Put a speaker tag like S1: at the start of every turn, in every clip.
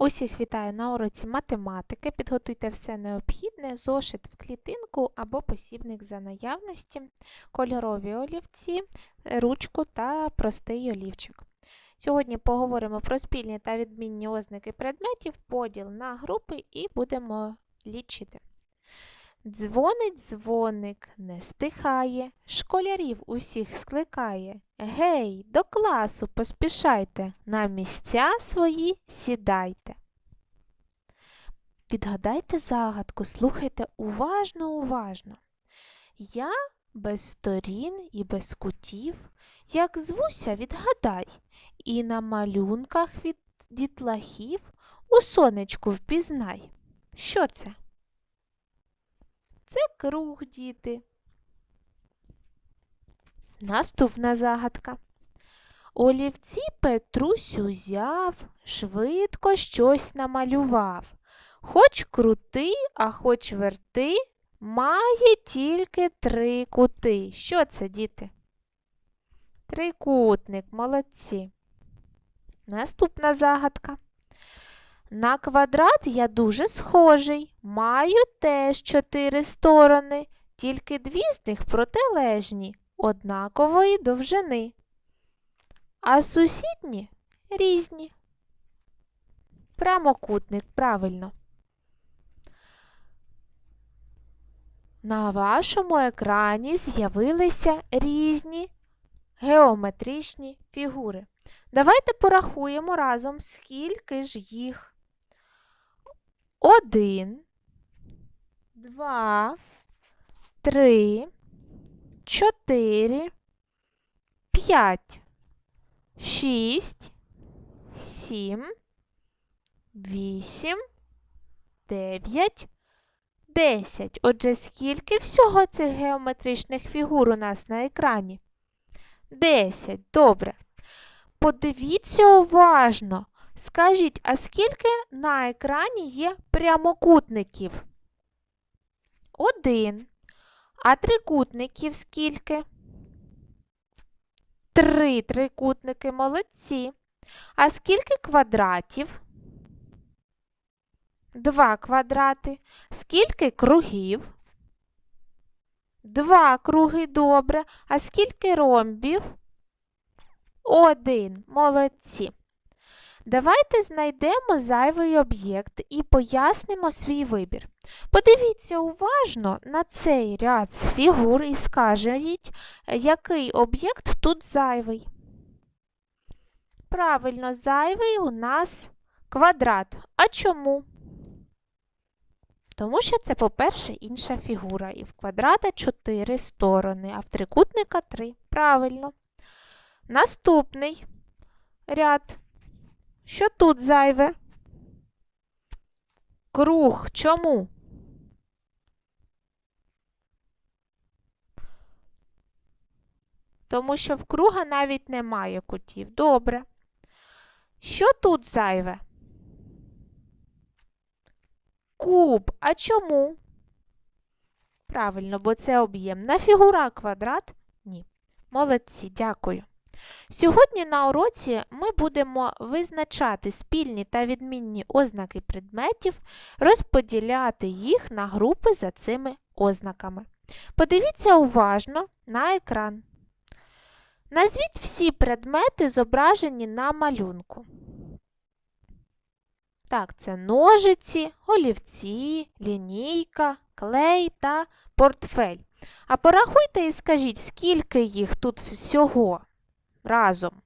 S1: Усіх вітаю на уроці математики. Підготуйте все необхідне, зошит в клітинку або посібник за наявності, кольорові олівці, ручку та простий олівчик. Сьогодні поговоримо про спільні та відмінні ознаки предметів, поділ на групи і будемо лічити. Дзвонить дзвоник, не стихає, школярів усіх скликає. Гей, до класу поспішайте, на місця свої сідайте. Відгадайте загадку, слухайте уважно, уважно. Я без сторін і без кутів, як звуся, відгадай, і на малюнках від дітлахів у сонечку впізнай. Що це? Це круг, діти. Наступна загадка. Олівці Петрусь узяв, швидко щось намалював. Хоч крути, а хоч верти, має тільки три кути. Що це, діти? Трикутник, молодці. Наступна загадка. На квадрат я дуже схожий, маю теж чотири сторони, тільки дві з них протилежні, однакової довжини. А сусідні різні. Прямокутник, правильно. На вашому екрані з'явилися різні геометричні фігури. Давайте порахуємо разом, скільки ж їх. Один, два, три, чотири, п'ять, шість, сім, вісім, дев'ять, десять. Отже, скільки всього цих геометричних фігур у нас на екрані? Десять. Добре. Подивіться уважно. Скажіть, а скільки на екрані є прямокутників? Один. А трикутників скільки? Три трикутники молодці. А скільки квадратів? Два квадрати. Скільки кругів? Два круги добре. А скільки ромбів? Один. Молодці. Давайте знайдемо зайвий об'єкт і пояснимо свій вибір. Подивіться уважно на цей ряд фігур і скажіть, який об'єкт тут зайвий. Правильно, зайвий у нас квадрат. А чому? Тому що це, по-перше, інша фігура. І в квадрата 4 сторони, а в трикутника 3. Правильно. Наступний ряд. Що тут зайве? Круг. Чому? Тому що в круга навіть немає кутів. Добре. Що тут зайве? Куб. А чому? Правильно, бо це об'ємна фігура, квадрат ні. Молодці, дякую. Сьогодні на уроці ми будемо визначати спільні та відмінні ознаки предметів, розподіляти їх на групи за цими ознаками. Подивіться уважно на екран. Назвіть всі предмети, зображені на малюнку. Так, це ножиці, олівці, лінійка, клей та портфель. А порахуйте і скажіть, скільки їх тут всього разом.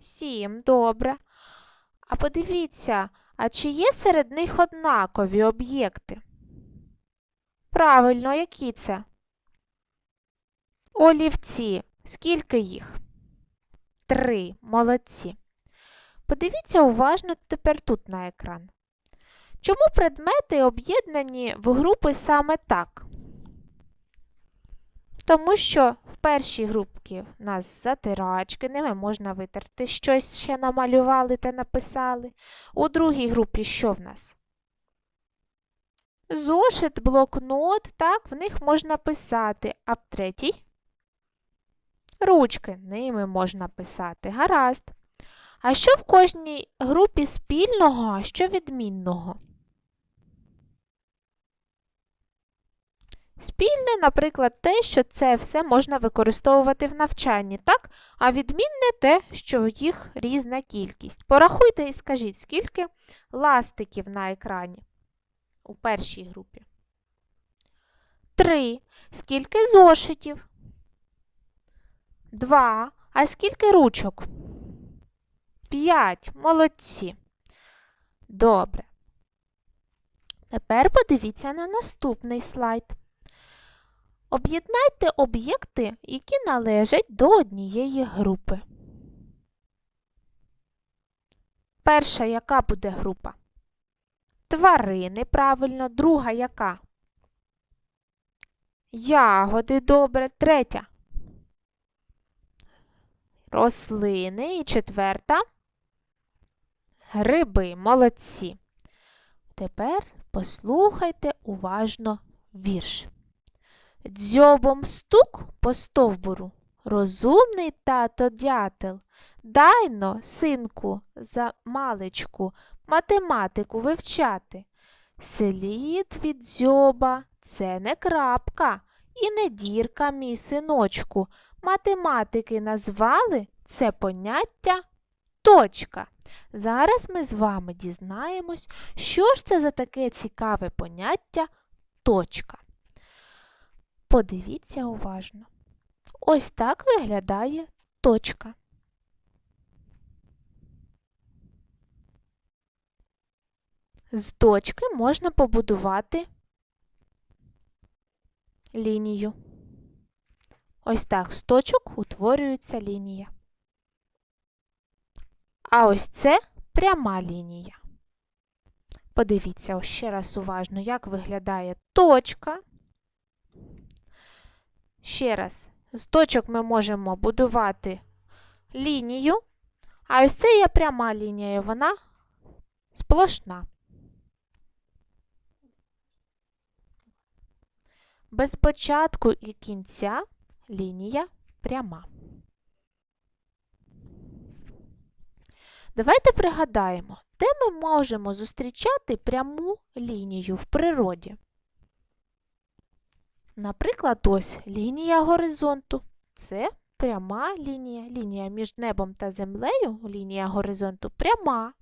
S1: Сім, добре. А подивіться, а чи є серед них однакові об'єкти? Правильно, які це? Олівці. Скільки їх? Три. Молодці. Подивіться уважно тепер тут на екран. Чому предмети об'єднані в групи саме так? Тому що в першій групці в нас затирачки, ними можна витерти щось ще намалювали та написали. У другій групі що в нас? Зошит, блокнот, так, в них можна писати, а в третій Ручки ними можна писати. Гаразд. А що в кожній групі спільного, а що відмінного? Спільне, наприклад, те, що це все можна використовувати в навчанні, так? А відмінне те, що їх різна кількість. Порахуйте і скажіть, скільки ластиків на екрані у першій групі? Три. Скільки зошитів? Два. А скільки ручок? П'ять. Молодці. Добре. Тепер подивіться на наступний слайд. Об'єднайте об'єкти, які належать до однієї групи. Перша яка буде група? Тварини, правильно, друга яка? Ягоди, добре, третя. Рослини і четверта. Гриби, молодці. Тепер послухайте уважно вірш. Дзьобом стук по стовбуру. Розумний тато дятел. Дайно, синку, за маличку, математику вивчати. Слід від дзьоба це не крапка і не дірка, мій синочку. Математики назвали це поняття точка. Зараз ми з вами дізнаємось, що ж це за таке цікаве поняття точка. Подивіться уважно. Ось так виглядає точка. З точки можна побудувати лінію. Ось так з точок утворюється лінія. А ось це пряма лінія. Подивіться ще раз уважно, як виглядає точка. Ще раз, з точок ми можемо будувати лінію, а ось це є пряма лінія, і вона сплошна. Без початку і кінця лінія пряма. Давайте пригадаємо, де ми можемо зустрічати пряму лінію в природі. Наприклад, ось лінія горизонту. Це пряма лінія. Лінія між небом та землею, лінія горизонту пряма.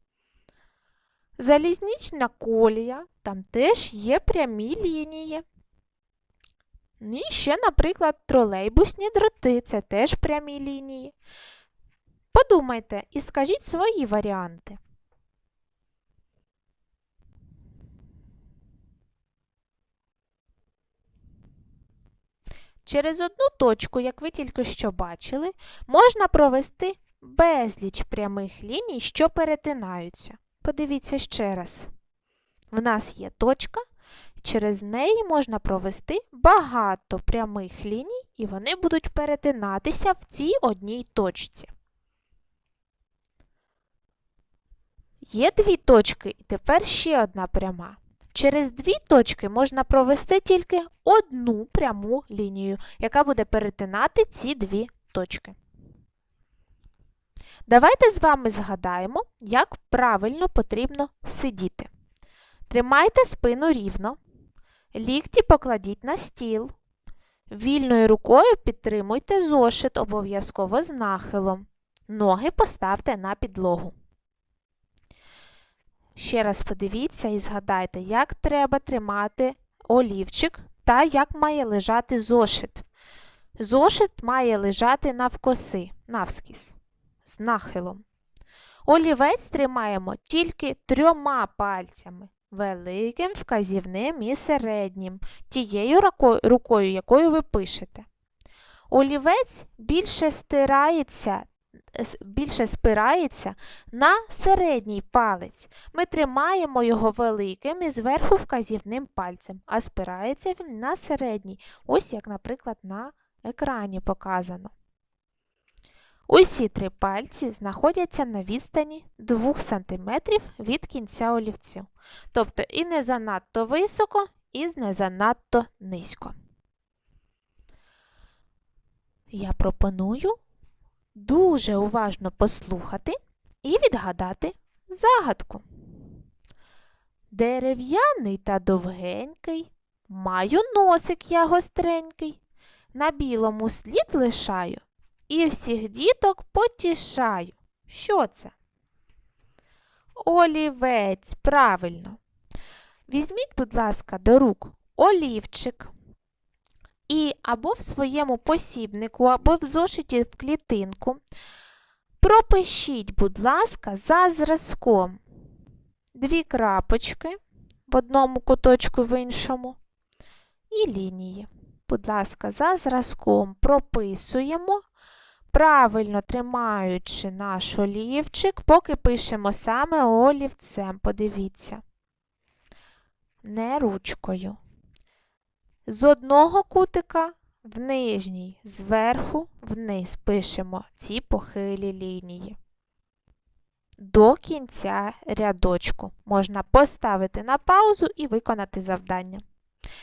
S1: Залізнична колія, там теж є прямі лінії. І ще, наприклад, тролейбусні дроти це теж прямі лінії. Подумайте і скажіть свої варіанти. Через одну точку, як ви тільки що бачили, можна провести безліч прямих ліній, що перетинаються. Подивіться ще раз. В нас є точка, через неї можна провести багато прямих ліній, і вони будуть перетинатися в цій одній точці. Є дві точки, і тепер ще одна пряма. Через дві точки можна провести тільки одну пряму лінію, яка буде перетинати ці дві точки. Давайте з вами згадаємо, як правильно потрібно сидіти. Тримайте спину рівно, лікті покладіть на стіл. Вільною рукою підтримуйте зошит обов'язково з нахилом. Ноги поставте на підлогу. Ще раз подивіться і згадайте, як треба тримати олівчик та як має лежати зошит. Зошит має лежати навкоси, навскіз, з нахилом. Олівець тримаємо тільки трьома пальцями великим, вказівним і середнім, тією рукою, якою ви пишете. Олівець більше стирається більше спирається на середній палець. Ми тримаємо його великим і зверху вказівним пальцем, а спирається він на середній, ось як, наприклад, на екрані показано. Усі три пальці знаходяться на відстані 2 см від кінця олівцю, тобто і не занадто високо, і не занадто низько. я пропоную дуже уважно послухати і відгадати загадку. Дерев'яний та довгенький, маю носик я гостренький, на білому слід лишаю і всіх діток потішаю. Що це? Олівець, правильно. Візьміть, будь ласка, до рук олівчик і або в своєму посібнику, або в зошиті в клітинку. Пропишіть, будь ласка, за зразком дві крапочки в одному куточку в іншому і лінії. Будь ласка, за зразком прописуємо, правильно тримаючи наш олівчик, поки пишемо саме олівцем. Подивіться. Не ручкою. З одного кутика в нижній, зверху вниз пишемо ці похилі лінії. До кінця рядочку можна поставити на паузу і виконати завдання.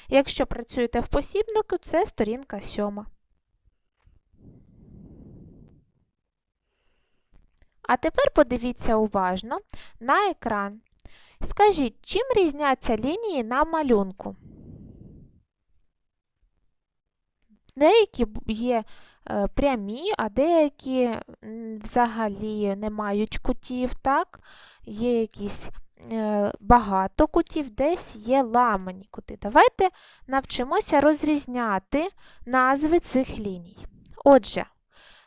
S1: Якщо працюєте в посібнику, це сторінка 7. А тепер подивіться уважно на екран. Скажіть, чим різняться лінії на малюнку? Деякі є е, прямі, а деякі взагалі не мають кутів, так? Є якісь е, багато кутів, десь є ламані кути. Давайте навчимося розрізняти назви цих ліній. Отже,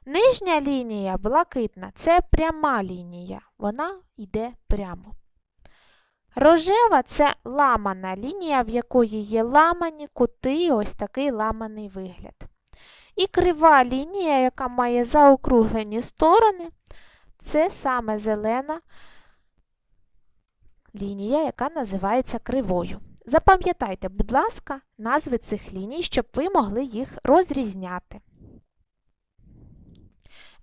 S1: нижня лінія блакитна це пряма лінія, вона йде прямо. Рожева це ламана лінія, в якої є ламані кути, ось такий ламаний вигляд. І крива лінія, яка має заокруглені сторони, це саме зелена лінія, яка називається кривою. Запам'ятайте, будь ласка, назви цих ліній, щоб ви могли їх розрізняти.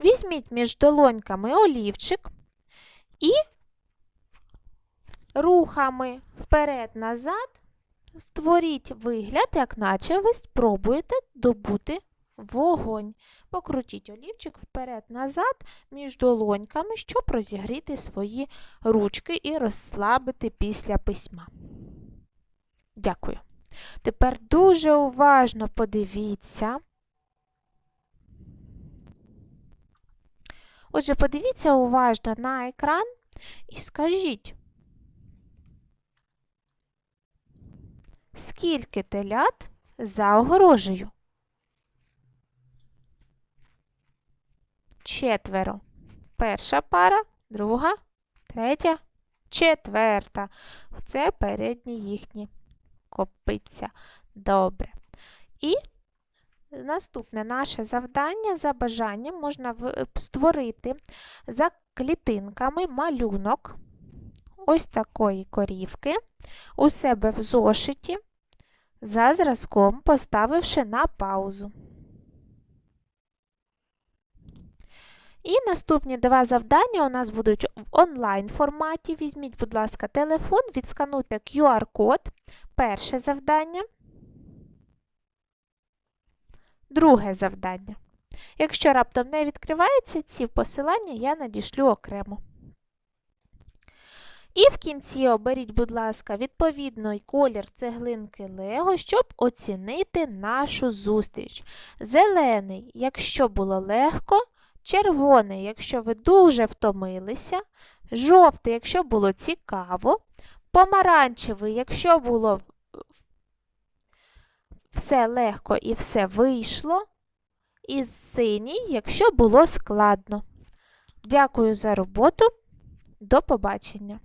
S1: Візьміть між долоньками олівчик і рухами вперед-назад створіть вигляд, як наче ви спробуєте добути вогонь. Покрутіть олівчик вперед-назад між долоньками, щоб розігріти свої ручки і розслабити після письма. Дякую. Тепер дуже уважно подивіться. Отже, подивіться уважно на екран і скажіть, скільки телят за огорожею? Четверо. Перша пара, друга, третя, четверта. Це передні їхні копиця. Добре. І наступне наше завдання за бажанням можна створити за клітинками малюнок ось такої корівки у себе в зошиті, за зразком, поставивши на паузу. І наступні два завдання у нас будуть в онлайн форматі. Візьміть, будь ласка, телефон, відскануйте QR-код. Перше завдання. Друге завдання. Якщо раптом не відкривається, ці посилання я надішлю окремо. І в кінці оберіть, будь ласка, відповідний колір цеглинки Лего, щоб оцінити нашу зустріч. Зелений, якщо було легко, червоний, якщо ви дуже втомилися, жовтий, якщо було цікаво, помаранчевий, якщо було все легко і все вийшло, і синій, якщо було складно. Дякую за роботу. До побачення!